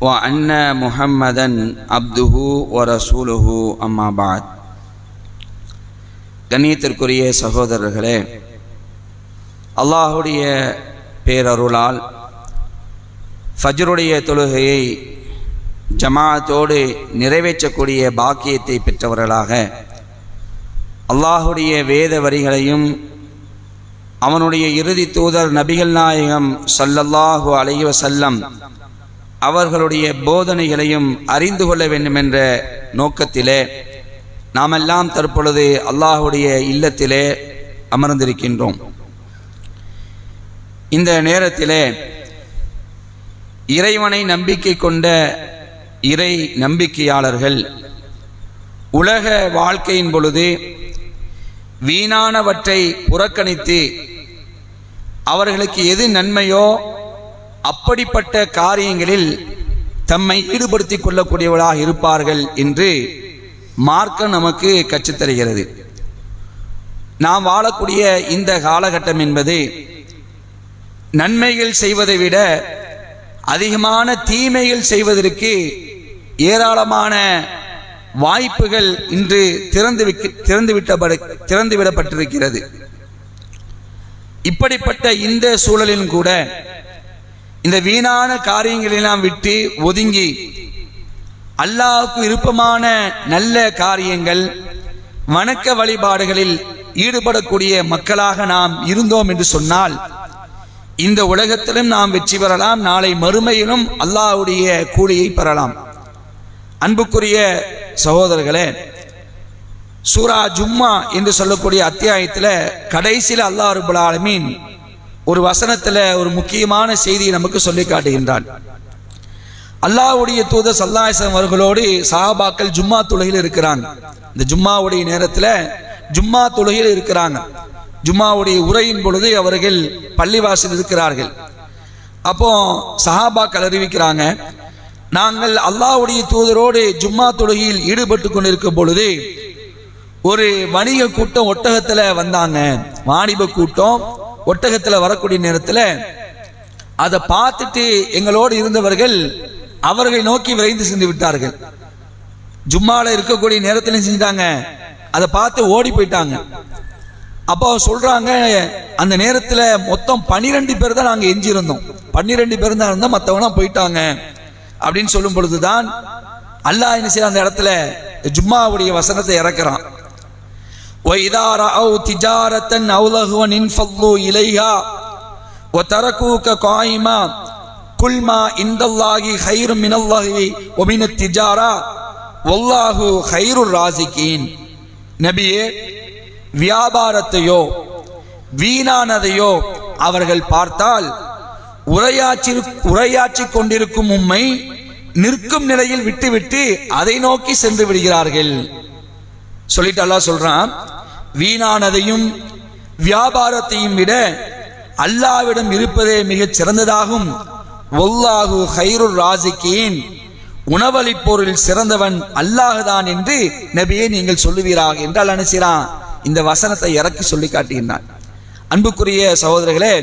وأن محمدا عبده ورسوله أما بعد கண்ணியத்திற்குரிய சகோதரர்களே அல்லாஹுடைய பேரருளால் ஃபஜ்ருடைய தொழுகையை ஜமாஅத்தோடு நிறைவேற்றக்கூடிய பாக்கியத்தை பெற்றவர்களாக அல்லாஹுடைய வேத வரிகளையும் அவனுடைய இறுதி தூதர் நபிகள் நாயகம் ஸல்லல்லாஹு அலைஹி வஸல்லம் அவர்களுடைய போதனைகளையும் அறிந்து கொள்ள வேண்டும் என்ற நோக்கத்திலே நாமெல்லாம் தற்பொழுது அல்லாஹுடைய இல்லத்திலே அமர்ந்திருக்கின்றோம். இந்த நேரத்திலே இறைவனை நம்பிக்கை கொண்ட இறை நம்பிக்கையாளர்கள் உலக வாழ்க்கையின் பொழுது வீணானவற்றை புறக்கணித்து அவர்களுக்கு எது நன்மையோ அப்படிப்பட்ட காரியங்களில் தம்மை ஈடுபடுத்திக் கொள்ளக்கூடியவர்களாக இருப்பார்கள் என்று மார்க்கம் நமக்கு கற்றுத்தருகிறது. நாம் வாழக்கூடிய இந்த காலகட்டம் என்பது நன்மைகள் செய்வதை விட அதிகமான தீமைகள் செய்வதற்கு ஏராளமான வாய்ப்புகள் இன்று திறந்து திறந்துவிட்ட திறந்துவிடப்பட்டிருக்கிறது. இப்படிப்பட்ட இந்த சூழலிலும் கூட இந்த வீணான காரியங்களெல்லாம் விட்டு ஒதுங்கி அல்லாவுக்கு விருப்பமான நல்ல காரியங்கள் வணக்க வழிபாடுகளில் ஈடுபடக்கூடிய மக்களாக நாம் இருந்தோம் என்று சொன்னால் இந்த உலகத்திலும் நாம் வெற்றி பெறலாம். நாளை மறுமையிலும் அல்லாவுடைய கூலியை பெறலாம். அன்புக்குரிய சகோதரர்களே சூரா ஜும்மா என்று சொல்லக்கூடிய அத்தியாயத்தில் கடைசியில் அல்லாஹ் ரபுல் ஆலமீன் ஒரு வசனத்தில் ஒரு முக்கியமான செய்தியை நமக்கு சொல்லி காட்டுகின்றான். அல்லாவுடைய தூதர் சல்லாசம் அவர்களோடு சஹாபாக்கள் ஜும்மா தொழுகையில் இருக்கிறாங்க. இந்த ஜும்மாவுடைய நேரத்தில் ஜும்மா தொழுகையில் இருக்கிறாங்க. ஜும்மாவுடைய உரையின் பொழுது அவர்கள் பள்ளிவாசல் இருக்கிறார்கள். அப்போ சஹாபாக்கள் அறிவிக்கிறாங்க நாங்கள் அல்லாவுடைய தூதரோடு ஜும்மா தொழுகையில் ஈடுபட்டு கொண்டிருக்கும் பொழுது ஒரு வணிக கூட்டம் ஒட்டகத்தில் வந்தாங்க. வாணிப கூட்டம் ஒட்டகத்தில் வரக்கூடிய நேரத்தில் அதை பார்த்துட்டு எங்களோடு இருந்தவர்கள் அவர்களை நோக்கி விரைந்து சென்று விட்டார்கள். ஜும்மாவில் இருக்கக்கூடிய நேரத்தில் செஞ்சிட்டாங்க? அதை பார்த்து ஓடி போயிட்டாங்க. அப்போ சொல்கிறாங்க அந்த நேரத்தில் மொத்தம் பன்னிரெண்டு பேர் தான் நாங்கள் எஞ்சியிருந்தோம். பன்னிரெண்டு பேர் தான் இருந்தால் மற்றவங்களாம் போயிட்டாங்க. அப்படின்னு சொல்லும் பொழுதுதான் அல்லாஹ் என்ன செய்ய அந்த இடத்துல? ஜும்மாவுடைய வசனத்தை இறக்குறான். وإذا رأوا تجارة أو لهوا انفضوا إليها وتركوك قائما كل ما عند الله خير من الله ومن التجارة والله خير الرازقين நபியே வியாபாரத்தையோ வீணானதையோ அவர்கள் பார்த்தால் உரையாற்றி உரையாற்றிக் கொண்டிருக்கும் உம்மை நிற்கும் நிலையில் விட்டுவிட்டு அதை நோக்கி சென்று விடுகிறார்கள் சொல்லிட்டு அல்லாஹ் சொல்றான் வீணானதையும் வியாபாரத்தையும் விட அல்லாவிடம் இருப்பதே மிகச் சிறந்ததாகும். ஒல்லாஹு ஹைருர் ராசிக்கேன். உணவளிப்போரில் சிறந்தவன் அல்லாஹுதான் என்று நபியே நீங்கள் சொல்லுவீராக என்றால் அனுசிறான் இந்த வசனத்தை இறக்கி சொல்லி காட்டுகின்றான். அன்புக்குரிய சகோதரர்களே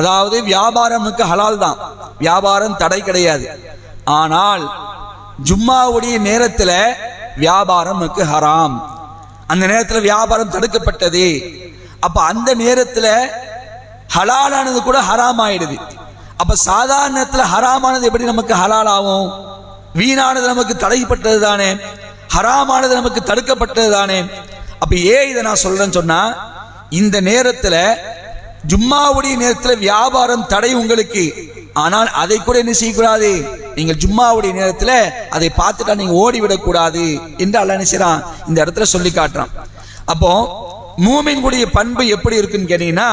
அதாவது வியாபாரமுக்கு ஹலால் தான். வியாபாரம் தடை கிடையாது. ஆனால் ஜும்மாவுடைய நேரத்தில் வியாபாரமுக்கு ஹராம். அந்த நேரத்தில் வியாபாரம் தடுக்கப்பட்டது. அப்ப அந்த நேரத்தில் ஹலாலானது கூட ஹராம் ஆயிடுது அப்ப சாதாரண நேரத்தில் ஹராமானது எப்படி நமக்கு ஹலால் ஆகும் வீணானது நமக்கு தடைப்பட்டது தானே? ஹராமானது நமக்கு தடுக்கப்பட்டது தானே? அப்ப ஏன் இதை நான் சொல்றேன்னு சொன்னா இந்த நேரத்தில் ஜும்மாவுடைய நேரத்தில் வியாபாரம் தடை உங்களுக்கு. ஆனால் அதை கூட என்ன செய்யக்கூடாது? நீங்கள் ஜும்மாவுடைய நேரத்தில் அதை பார்த்துட்டா நீங்கள் ஓடிவிடக்கூடாது என்று அல்ல நினைச்சான் இந்த இடத்துல சொல்லி காட்டுறான். அப்போ மூமின்குடைய பண்பு எப்படி இருக்குன்னு கேட்டீங்கன்னா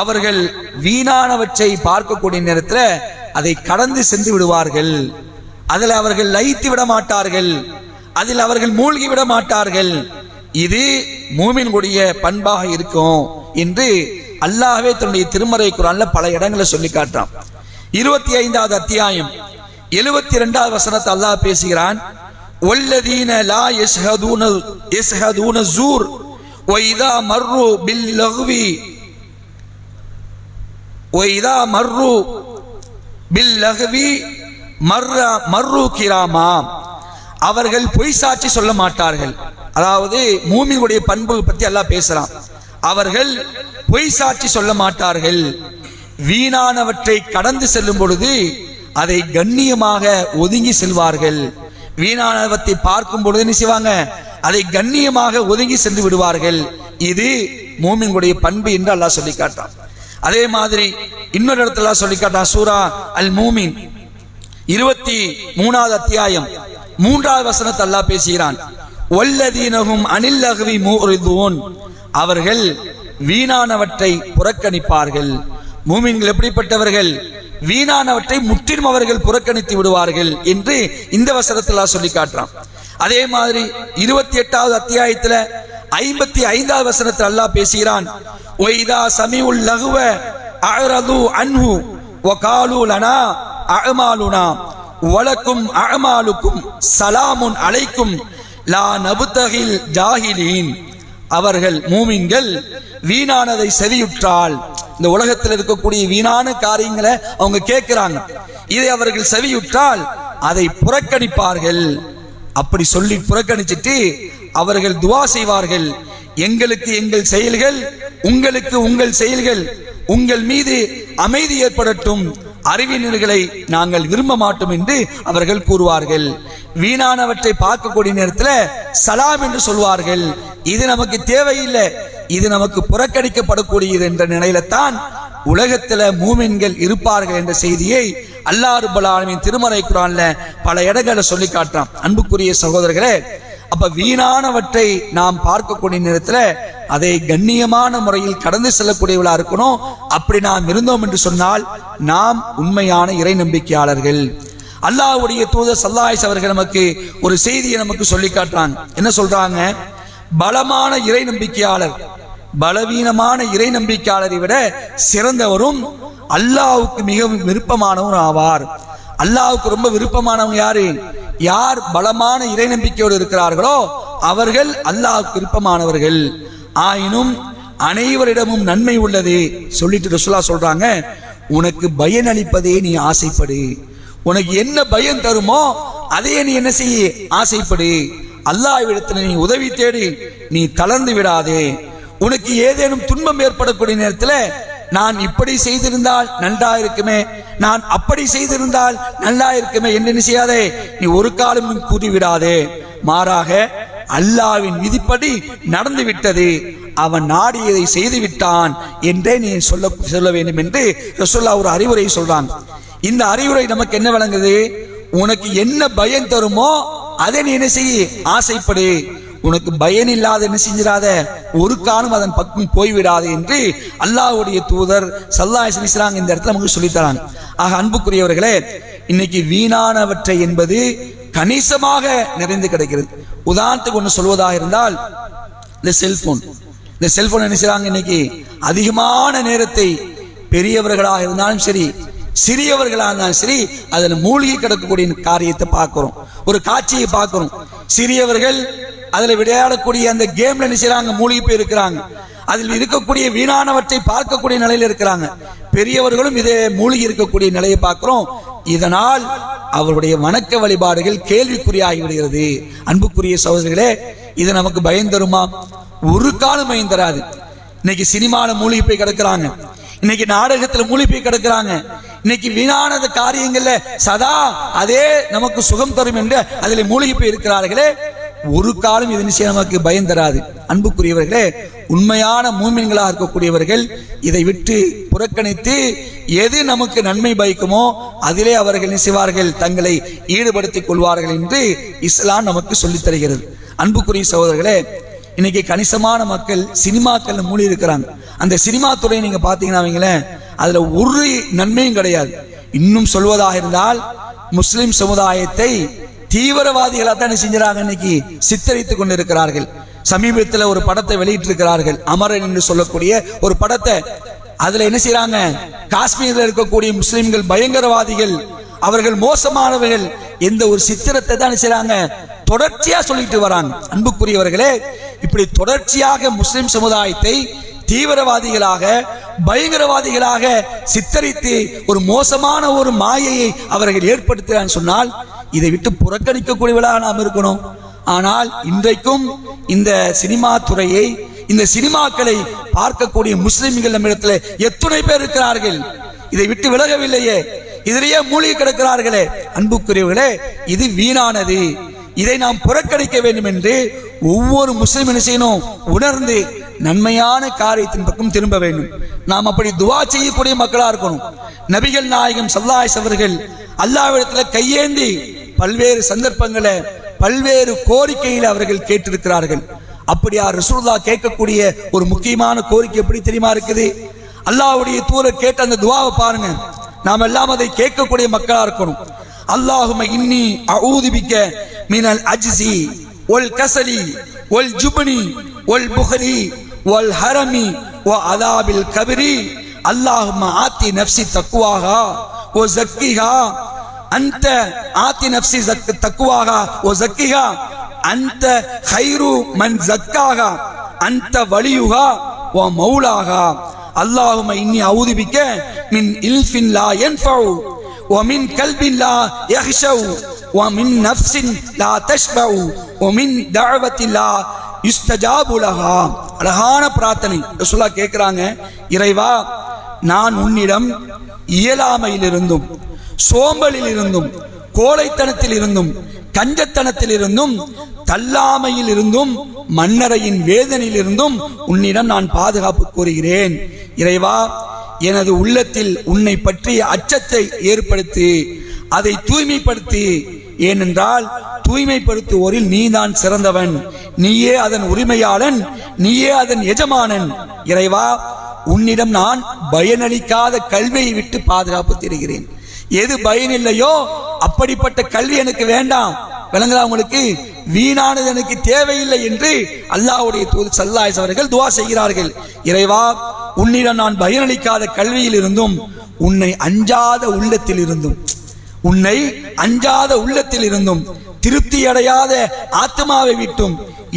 அவர்கள் வீணானவற்றை பார்க்கக்கூடிய நேரத்தில் அதை கடந்து சென்று விடுவார்கள். அதில் அவர்கள் லயித்து விட மாட்டார்கள். அதில் அவர்கள் மூழ்கி விட மாட்டார்கள். இது மூமின்குடைய பண்பாக இருக்கும் என்று அல்லாஹே தன்னுடைய திருமறை குரான்ல பல இடங்களை சொல்லி காட்டுறான். இருபத்தி ஐந்தாவது அத்தியாயம் எழுபத்தி ரெண்டாவது வசனத்தை அல்லாஹ் பேசுகிறான் والذين لا يشهدون يشهدون الزور وإذا مروا باللغو وإذا مروا باللغو மர்ர மர்ரு கிராமா அவர்கள் பொய் சாட்சி சொல்ல மாட்டார்கள் அதாவது மூமினுடைய பண்பு பத்தி எல்லாம் பேசுறான் அவர்கள் பொய் சாட்சி சொல்ல மாட்டார்கள் வீணானவற்றை கடந்து செல்லும் பொழுது அதை கண்ணியமாக ஒதுங்கி செல்வார்கள். வீணானவற்றை பார்க்கும் பொழுது என்ன செய்வாங்க? அதை கண்ணியமாக ஒதுங்கி சென்று விடுவார்கள். இது மூமின்களுடைய பண்பு என்று அல்லாஹ் சொல்லி காட்டான் அதே மாதிரி இன்னொரு இடத்துல சொல்லி காட்டான் சூரா அல் மூமின் இருபத்தி மூணாவது அத்தியாயம் மூன்றாவது வசனத்தை அல்லாஹ் பேசுகிறான். ஒல்லதீனகும் அனில் அகவி மூரிதுவோன் அவர்கள் வீணானவற்றை புறக்கணிப்பார்கள். மூமின்கள் எப்படிப்பட்டவர்கள்? வீணானவற்றை முற்றிலும் அவர்கள் புறக்கணித்து விடுவார்கள் என்று இந்த வசனத்தில் சொல்லி காட்டுறான். அதே மாதிரி இருபத்தி எட்டாவது அத்தியாயத்தில் ஐம்பத்தி ஐந்தாவது வசனத்தில் அல்லாஹ் பேசுகிறான் ஒய்தா சமியுல் லகுவ அஅரது அன்ஹு வகாலு லனா அகமாலுனா வலக்கும் அஅமாலுக்கும் சலாமுன் அழைக்கும் லா நபுத்தகில் ஜாகிலீன் அவர்கள் மூமின்கள் வீணானதை செவியுற்றால் இந்த உலகத்தில் இருக்கக்கூடிய வீணான காரியங்களை அவங்க கேட்கிறாங்க. இதை அவர்கள் செவியுற்றால் அதை புறக்கணிப்பார்கள். அப்படி சொல்லி புறக்கணிச்சிட்டு அவர்கள் துவா செய்வார்கள். எங்களுக்கு எங்கள் செயல்கள் உங்களுக்கு உங்கள் செயல்கள் உங்கள் மீது அமைதி ஏற்படட்டும். அறிவினர்களை நாங்கள் விரும்ப மாட்டோம் என்று அவர்கள் கூறுவார்கள். வீணானவற்றை பார்க்கக்கூடிய நேரத்தில் சலாம் என்று சொல்வார்கள். இது நமக்கு தேவையில்லை. இது நமக்கு புறக்கணிக்கப்படக்கூடியது என்ற நிலையில தான் உலகத்துல மூமின்கள் இருப்பார்கள் என்ற செய்தியை அல்லா ரப்பல் திருமறை குரான்ல பல இடங்களை சொல்லி காட்டுறான். அன்புக்குரிய சகோதரர்களே அப்ப வீணானவற்றை நாம் பார்க்கக்கூடிய நேரத்துல அதை கண்ணியமான முறையில் கடந்து செல்லக்கூடியவளா இருக்கணும். அப்படி நாம் இருந்தோம் என்று சொன்னால் நாம் உண்மையான இறை நம்பிக்கையாளர்கள். அல்லாஹ்வுடைய தூதர் சல்லாஹ் அவர்கள் நமக்கு ஒரு செய்தியை நமக்கு சொல்லி காட்டுறாங்க. என்ன சொல்றாங்க? பலமான இறை நம்பிக்கையாளர் பலவீனமான இறை நம்பிக்கையாளரை விட சிறந்தவரும் அல்லாவுக்கு மிகவும் விருப்பமானவரும் ஆவார். அல்லாவுக்கு ரொம்ப விருப்பமானவங்க யாரு? யார் பலமான இறை நம்பிக்கையோடு இருக்கிறார்களோ அவர்கள் அல்லாவுக்கு விருப்பமானவர்கள். ஆயினும் அனைவரிடமும் நன்மை உள்ளது சொல்லிட்டு ரசுல்லா சொல்றாங்க உனக்கு பயன் அளிப்பதே நீ ஆசைப்படு. உனக்கு என்ன பயம் தருமோ அதையே நீ என்ன செய்ய? ஆசைப்படு. அல்லாஹ்விடத்தில் நீ உதவி தேடி. நீ தளர்ந்து விடாதே. உனக்கு ஏதேனும் துன்பம் ஏற்படக்கூடிய நேரத்தில் நான் இப்படி செய்திருந்தால் நன்றா இருக்குமே நான் அப்படி செய்திருந்தால் நல்லா இருக்குமே என்று செய்யாதே நீ ஒரு காலம் கூறிவிடாதே மாறாக அல்லாவின் விதிப்படி நடந்து விட்டது. அவன் நாடியதை செய்து விட்டான் என்றே நீ சொல்ல சொல்ல வேண்டும் என்று ரசோல்லா ஒரு அறிவுரை சொல்றான். இந்த அறிவுரை நமக்கு என்ன விளங்குது உனக்கு என்ன பயம் தருமோ அதை நீ என்ன செய்ய? ஆசைப்படு. உனக்கு பயன் இல்லாத என்ன செஞ்சிடாத? ஒரு காலம் அதன் பக்கம் போய்விடாது என்று அல்லாஹ்வுடைய தூதர் சல்லாஹ் இஸ்லாம் இந்த இடத்துல நமக்கு சொல்லித்தராங்க. ஆக அன்புக்குரியவர்களே இன்னைக்கு வீணானவற்றை என்பது கணிசமாக நிறைந்து கிடைக்கிறது. உதாரணத்துக்கு ஒன்று சொல்வதாக இருந்தால் இந்த செல்போன் இந்த செல்போன் என்ன செய்றாங்க இன்னைக்கு? அதிகமான நேரத்தை பெரியவர்களாக இருந்தாலும் சரி சிறியவர்களாக இருந்தாலும் சரி அதில் மூழ்கி கிடக்கக்கூடிய காரியத்தை பார்க்குறோம். ஒரு காட்சியை பார்க்குறோம். சிறியவர்கள் அதில் விளையாடக்கூடிய அந்த கேம்ல என்ன செய்றாங்க? மூழ்கி போய் இருக்கிறாங்க அதில் இருக்கக்கூடிய வீணானவற்றை பார்க்கக்கூடிய நிலையில் இருக்கிறாங்க. பெரியவர்களும் இதே மூழ்கி இருக்கக்கூடிய நிலையை பார்க்கிறோம். இதனால் அவருடைய வணக்க வழிபாடுகள் கேள்விக்குறியாகி விடுகிறது. அன்புக்குரிய சகோதரிகளே இது நமக்கு பயம் தருமா? ஒரு காலம் பயம் தராது. இன்னைக்கு சினிமால மூழ்கி போய் கிடக்குறாங்க. இன்னைக்கு நாடகத்துல மூழ்கி போய் கிடக்கிறாங்க. இன்னைக்கு வீணானத காரியங்கள்ல சதா அதே நமக்கு சுகம் தரும் என்று அதில் மூழ்கி போய் இருக்கிறார்களே ஒரு காலம் இது நிச்சயம் நமக்கு பயம் தராது. அன்புக்குரியவர்களே உண்மையான மூமின்களாக இருக்கக்கூடியவர்கள் இதை விட்டு புறக்கணித்து எது நமக்கு நன்மை பயக்குமோ அதிலே அவர்கள் என்ன செய்வார்கள்? தங்களை ஈடுபடுத்திக் கொள்வார்கள் என்று இஸ்லாம் நமக்கு சொல்லித் தருகிறது. அன்புக்குரிய சகோதரர்களே இன்னைக்கு கணிசமான மக்கள் சினிமாக்கள் மூடி இருக்கிறாங்க. அந்த சினிமா துறையை நீங்க பாத்தீங்கன்னா வைங்களேன் அதுல ஒரு நன்மையும் கிடையாது. இன்னும் சொல்வதாக இருந்தால் முஸ்லிம் சமுதாயத்தை தீவிரவாதிகளாக தான் என்ன செஞ்சுறாங்க இன்னைக்கு? சித்தரித்து கொண்டிருக்கிறார்கள். சமீபத்தில் ஒரு படத்தை வெளியிட்டிருக்கிறார்கள். அமரன் என்று சொல்லக்கூடிய ஒரு படத்தை. அதுல என்ன செய்யறாங்க காஷ்மீர்ல இருக்கக்கூடிய முஸ்லிம்கள் பயங்கரவாதிகள் அவர்கள் மோசமானவர்கள் எந்த ஒரு சித்திரத்தை தான் செய்யறாங்க தொடர்ச்சியா சொல்லிட்டு வராங்க. அன்புக்குரியவர்களே இப்படி தொடர்ச்சியாக முஸ்லிம் சமுதாயத்தை தீவிரவாதிகளாக பயங்கரவாதிகளாக சித்தரித்து ஒரு மோசமான ஒரு மாயையை அவர்கள் ஏற்படுத்துகிறான்னு சொன்னால் இதை விட்டு புறக்கணிக்கக்கூடியவளாக நாம் இருக்கணும். ஆனால் இன்றைக்கும் இந்த சினிமா துறையை இந்த சினிமாக்களை பார்க்கக்கூடிய முஸ்லிம்கள் நம்மிடத்தில் எத்தனை பேர் இருக்கிறார்கள். இதை விட்டு விலகவில்லையே. இதிலேயே மூழ்கி கிடக்கிறார்களே. அன்புக்குரியவர்களே இது வீணானது. இதை நாம் புறக்கணிக்க வேண்டும் என்று ஒவ்வொரு முஸ்லிம் என்ன செய்யணும்? உணர்ந்து நன்மையான காரியத்தின் பக்கம் திரும்ப வேண்டும். நாம் அப்படி துவா செய்யக்கூடிய மக்களாக இருக்கணும். நபிகள் நாயகம் சல்லாய் அவர்கள் அல்லாவிடத்தில் கையேந்தி பல்வேறு சந்தர்ப்பங்களை பல்வேறு கோரிக்கையில் அவர்கள் கேட்டிருக்கிறார்கள். அப்படியா ரசூல்லா கேட்கக்கூடிய ஒரு முக்கியமான கோரிக்கை எப்படி தெரியுமா இருக்குது? அல்லாஹ்வுடைய தூர கேட்ட அந்த துவாவை பாருங்க. நாம் எல்லாம் அதை கேட்கக்கூடிய மக்களா இருக்கணும். அல்லாஹும இன்னி அவுதிபிக்க மினல் அஜிசி ஒல் கசலி ஒல் ஜுபனி ஒல் புகலி ஒல் ஹரமி ஒ அதாபில் கபிரி. அல்லாஹும ஆத்தி நப்சி தக்குவாகா ஒ ஜக்கிஹா அந்த ஆத்தி நஃப்சி ஜக் தக்குவாகா ஒ ஜக்கிஹா அந்த ஹைரு மன் ஜக்காகா அந்த வலியுகா ஒ மௌலாகா அல்லாஹும இன்னி அவுதுபிக்க மின் இல்ஃபின் லா யன்ஃபவு ومن قلب لا يخشو ومن نفس لا تشبع ومن دعوة لا يستجاب لها அழகான பிரார்த்தனை ரசூலா கேட்கிறாங்க இறைவா நான் உன்னிடம் இயலாமையில் இருந்தும் சோம்பலில் இருந்தும் கோழைத்தனத்தில் இருந்தும் கஞ்சத்தனத்தில் இருந்தும் தள்ளாமையில் இருந்தும் மன்னரையின் வேதனையில் இருந்தும் உன்னிடம் நான் பாதுகாப்பு கோருகிறேன். இறைவா எனது உள்ளத்தில் உன்னை பற்றிய அச்சத்தை ஏற்படுத்தி அதை தூய்மைப்படுத்தி. ஏனென்றால் தூய்மைப்படுத்துவோரில் நீதான் சிறந்தவன். நீயே அதன் உரிமையாளன் நீயே அதன் எஜமானன். இறைவா உன்னிடம் நான் பயனளிக்காத கல்வியை விட்டு பாதுகாப்பு தருகிறேன். எது பயனில்லையோ அப்படிப்பட்ட கல்வி எனக்கு வேண்டாம். விளங்குதா உங்களுக்கு? வீணானது எனக்கு தேவையில்லை என்று அல்லாவுடைய தூது சல்லாஸ் அவர்கள் துவா செய்கிறார்கள். இறைவா உன்னிடம் நான் பயனளிக்காத கல்வியில் இருந்தும் உன்னை அஞ்சாத உள்ளத்தில் இருந்தும் உன்னை அஞ்சாத உள்ளத்தில் இருந்தும் திருப்தி அடையாத ஆத்மாவை விட்டும்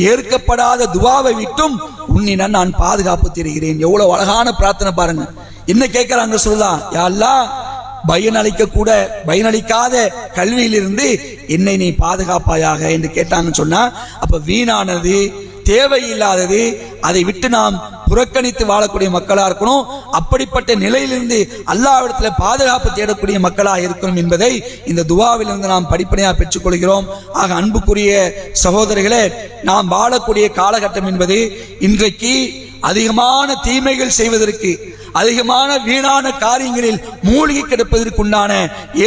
ஏற்கப்படாத துவாவை விட்டும் உன்னிடம் நான் பாதுகாப்பு தருகிறேன். எவ்வளவு அழகான பிரார்த்தனை பாருங்க. என்ன கேட்கிறாங்க சொல்லலாம் யா அல்லாஹ் பயனளிக்க கூட பயனளிக்காத கல்வியிலிருந்து என்னை நீ பாதுகாப்பாயாக என்று கேட்டாங்கன்னு சொன்னா அப்ப வீணானது தேவையில்லாதது அதை விட்டு நாம் புறக்கணித்து வாழக்கூடிய மக்களா இருக்கணும். அப்படிப்பட்ட நிலையிலிருந்து அல்லாவிடத்தில் பாதுகாப்பு தேடக்கூடிய மக்களாக இருக்கணும் என்பதை இந்த துவாவிலிருந்து நாம் படிப்பனையாக பெற்றுக்கொள்கிறோம். ஆக அன்புக்குரிய சகோதரிகளே நாம் வாழக்கூடிய காலகட்டம் என்பது இன்றைக்கு அதிகமான தீமைகள் செய்வதற்கு அதிகமான வீணான காரியங்களில் மூழ்கி கிடப்பதற்குண்டான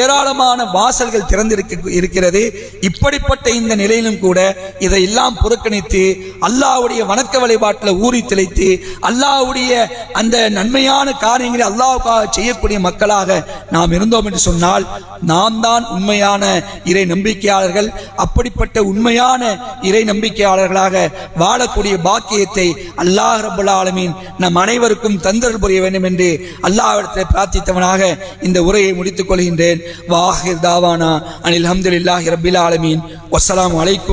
ஏராளமான வாசல்கள் திறந்திருக்க இருக்கிறது. இப்படிப்பட்ட இந்த நிலையிலும் கூட இதையெல்லாம் புறக்கணித்து அல்லாவுடைய வணக்க வழிபாட்டில் ஊறி திளைத்து அல்லாஹ்வுடைய அந்த நன்மையான காரியங்களை அல்லாவுக்காக செய்யக்கூடிய மக்களாக நாம் இருந்தோம் என்று சொன்னால் நாம் தான் உண்மையான இறை நம்பிக்கையாளர்கள். அப்படிப்பட்ட உண்மையான இறை நம்பிக்கையாளர்களாக வாழக்கூடிய பாக்கியத்தை அல்லாஹ் ரபுல் ஆலமீன் நம் அனைவருக்கும் தந்தல் புரிய வேண்டும் என்று அல்லாஹ்விடத்தில் பிரார்த்தித்தவனாக இந்த உரையை முடித்துக் கொள்கின்றேன். வாஹிர் தாவானா அனில் அஹமதுல்லாஹி ரபில் ஆலமீன். வசலாம் வலைக்கும்